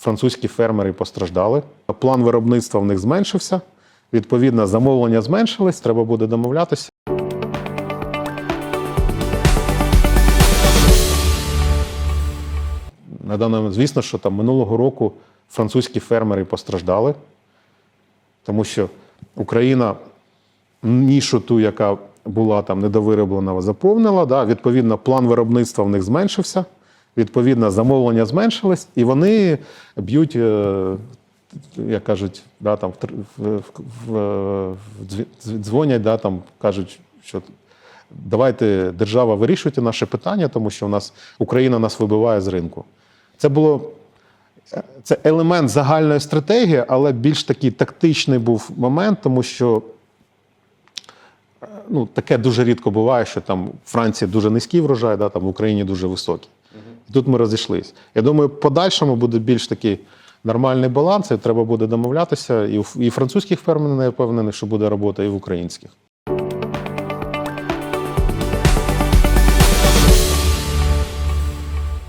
французькі фермери постраждали. План виробництва в них зменшився. Відповідно, замовлення зменшились, треба буде домовлятися. На даний звісно, що там минулого року французькі фермери постраждали, тому що Україна нішу ту, яка була там недовироблена, заповнила. Да? Відповідно, план виробництва в них зменшився. Відповідно, замовлення зменшились, і вони б'ють, е, як кажуть, да, там, в, в, в, в, дзвонять, да, там, кажуть, що давайте держава вирішуйте наше питання, тому що у нас Україна нас вибиває з ринку. Це було це елемент загальної стратегії, але більш такий тактичний був момент, тому що е, ну, таке дуже рідко буває, що там в Франції дуже низький врожай, да, там в Україні дуже високий. Тут ми розійшлись. Я думаю, подальшому буде більш такий нормальний баланс, і треба буде домовлятися. І і французьких фермерів не впевнений, що буде робота, і в українських.